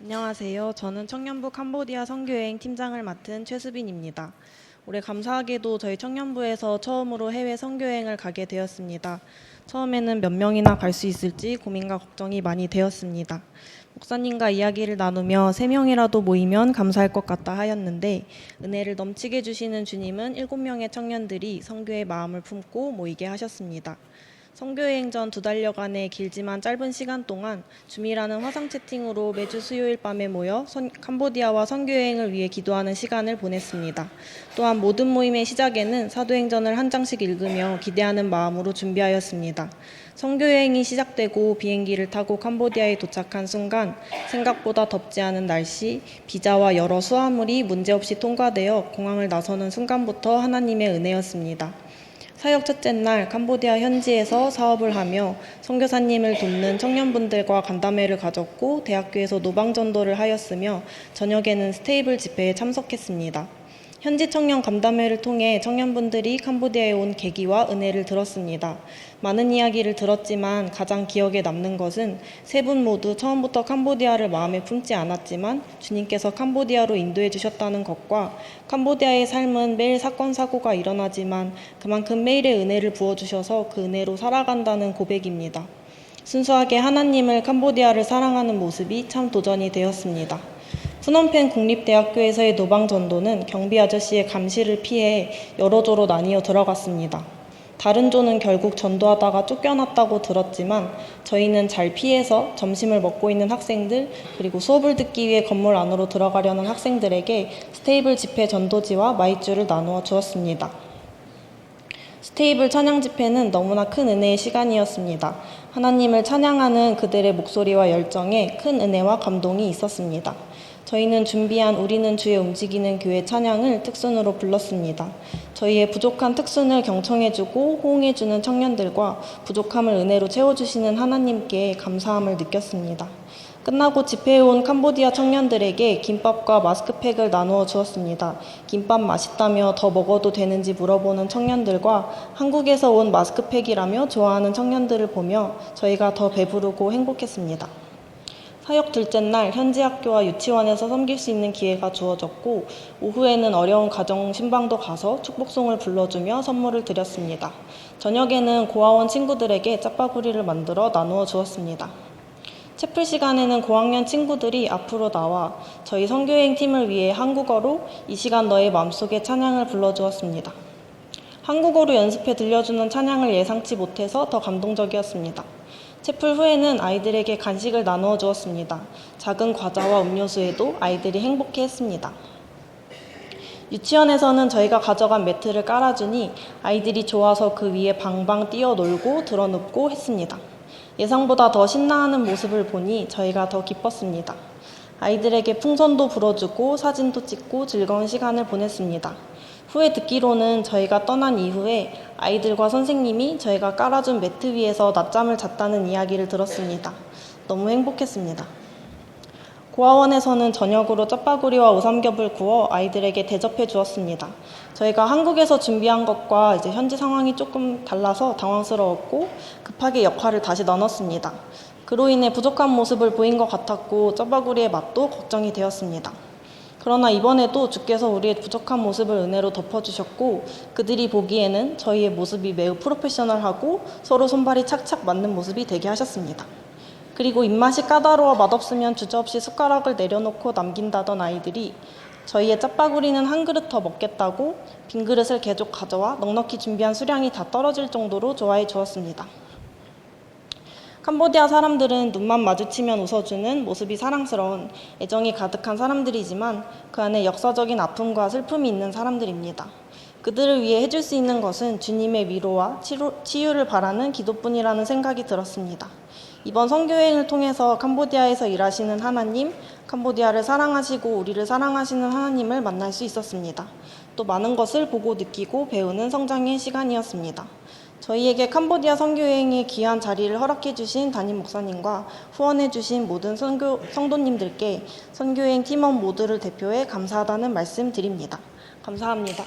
안녕하세요. 저는 청년부 캄보디아 선교여행 팀장을 맡은 최수빈입니다. 올해 감사하게도 저희 청년부에서 처음으로 해외 선교여행을 가게 되었습니다. 처음에는 몇 명이나 갈 수 있을지 고민과 걱정이 많이 되었습니다. 목사님과 이야기를 나누며 세 명이라도 모이면 감사할 것 같다 하였는데 은혜를 넘치게 주시는 주님은 일곱 명의 청년들이 선교의 마음을 품고 모이게 하셨습니다. 선교여행 전 두 달여간의 길지만 짧은 시간 동안 줌이라는 화상 채팅으로 매주 수요일 밤에 모여 선- 캄보디아와 선교여행을 위해 기도하는 시간을 보냈습니다. 또한 모든 모임의 시작에는 사도행전을 한 장씩 읽으며 기대하는 마음으로 준비하였습니다. 선교여행이 시작되고 비행기를 타고 캄보디아에 도착한 순간 생각보다 덥지 않은 날씨, 비자와 여러 수화물이 문제없이 통과되어 공항을 나서는 순간부터 하나님의 은혜였습니다. 사역 첫째 날 캄보디아 현지에서 사업을 하며 선교사님을 돕는 청년분들과 간담회를 가졌고 대학교에서 노방 전도를 하였으며 저녁에는 스테이블 집회에 참석했습니다. 현지 청년 간담회를 통해 청년분들이 캄보디아에 온 계기와 은혜를 들었습니다. 많은 이야기를 들었지만 가장 기억에 남는 것은 세 분 모두 처음부터 캄보디아를 마음에 품지 않았지만 주님께서 캄보디아로 인도해 주셨다는 것과 캄보디아의 삶은 매일 사건 사고가 일어나지만 그만큼 매일의 은혜를 부어 주셔서 그 은혜로 살아간다는 고백입니다. 순수하게 하나님을 캄보디아를 사랑하는 모습이 참 도전이 되었습니다. 푸놈펜 국립대학교에서의 노방 전도는 경비 아저씨의 감시를 피해 여러 조로 나뉘어 들어갔습니다. 다른 조는 결국 전도하다가 쫓겨났다고 들었지만 저희는 잘 피해서 점심을 먹고 있는 학생들 그리고 수업을 듣기 위해 건물 안으로 들어가려는 학생들에게 스테이블 집회 전도지와 마이쮸를 나누어 주었습니다. 스테이블 찬양 집회는 너무나 큰 은혜의 시간이었습니다. 하나님을 찬양하는 그들의 목소리와 열정에 큰 은혜와 감동이 있었습니다. 저희는 준비한 우리는 주의 움직이는 교회 찬양을 특순으로 불렀습니다. 저희의 부족한 특순을 경청해주고 호응해주는 청년들과 부족함을 은혜로 채워주시는 하나님께 감사함을 느꼈습니다. 끝나고 집회에 온 캄보디아 청년들에게 김밥과 마스크팩을 나누어 주었습니다. 김밥 맛있다며 더 먹어도 되는지 물어보는 청년들과 한국에서 온 마스크팩이라며 좋아하는 청년들을 보며 저희가 더 배부르고 행복했습니다. 사역 둘째 날 현지 학교와 유치원에서 섬길 수 있는 기회가 주어졌고 오후에는 어려운 가정 신방도 가서 축복송을 불러주며 선물을 드렸습니다. 저녁에는 고아원 친구들에게 짜파구리를 만들어 나누어 주었습니다. 채플 시간에는 고학년 친구들이 앞으로 나와 저희 선교여행 팀을 위해 한국어로 이 시간 너의 마음속에 찬양을 불러주었습니다. 한국어로 연습해 들려주는 찬양을 예상치 못해서 더 감동적이었습니다. 채플 후에는 아이들에게 간식을 나누어 주었습니다. 작은 과자와 음료수에도 아이들이 행복해 했습니다. 유치원에서는 저희가 가져간 매트를 깔아주니 아이들이 좋아서 그 위에 방방 뛰어놀고 드러눕고 했습니다. 예상보다 더 신나하는 모습을 보니 저희가 더 기뻤습니다. 아이들에게 풍선도 불어주고 사진도 찍고 즐거운 시간을 보냈습니다. 후에 듣기로는 저희가 떠난 이후에 아이들과 선생님이 저희가 깔아준 매트 위에서 낮잠을 잤다는 이야기를 들었습니다. 너무 행복했습니다. 고아원에서는 저녁으로 짜파구리와 오삼겹을 구워 아이들에게 대접해 주었습니다. 저희가 한국에서 준비한 것과 이제 현지 상황이 조금 달라서 당황스러웠고 급하게 역할을 다시 나눴습니다. 그로 인해 부족한 모습을 보인 것 같았고 짜파구리의 맛도 걱정이 되었습니다. 그러나 이번에도 주께서 우리의 부족한 모습을 은혜로 덮어주셨고 그들이 보기에는 저희의 모습이 매우 프로페셔널하고 서로 손발이 착착 맞는 모습이 되게 하셨습니다. 그리고 입맛이 까다로워 맛없으면 주저없이 숟가락을 내려놓고 남긴다던 아이들이 저희의 짜파구리는 한 그릇 더 먹겠다고 빈 그릇을 계속 가져와 넉넉히 준비한 수량이 다 떨어질 정도로 좋아해 주었습니다. 캄보디아 사람들은 눈만 마주치면 웃어주는 모습이 사랑스러운 애정이 가득한 사람들이지만 그 안에 역사적인 아픔과 슬픔이 있는 사람들입니다. 그들을 위해 해줄 수 있는 것은 주님의 위로와 치료, 치유를 바라는 기도뿐이라는 생각이 들었습니다. 이번 선교여행을 통해서 캄보디아에서 일하시는 하나님, 캄보디아를 사랑하시고 우리를 사랑하시는 하나님을 만날 수 있었습니다. 또 많은 것을 보고 느끼고 배우는 성장의 시간이었습니다. 저희에게 캄보디아 선교여행의 귀한 자리를 허락해 주신 담임 목사님과 후원해 주신 모든 선교, 성도님들께 선교여행 팀원 모두를 대표해 감사하다는 말씀 드립니다. 감사합니다.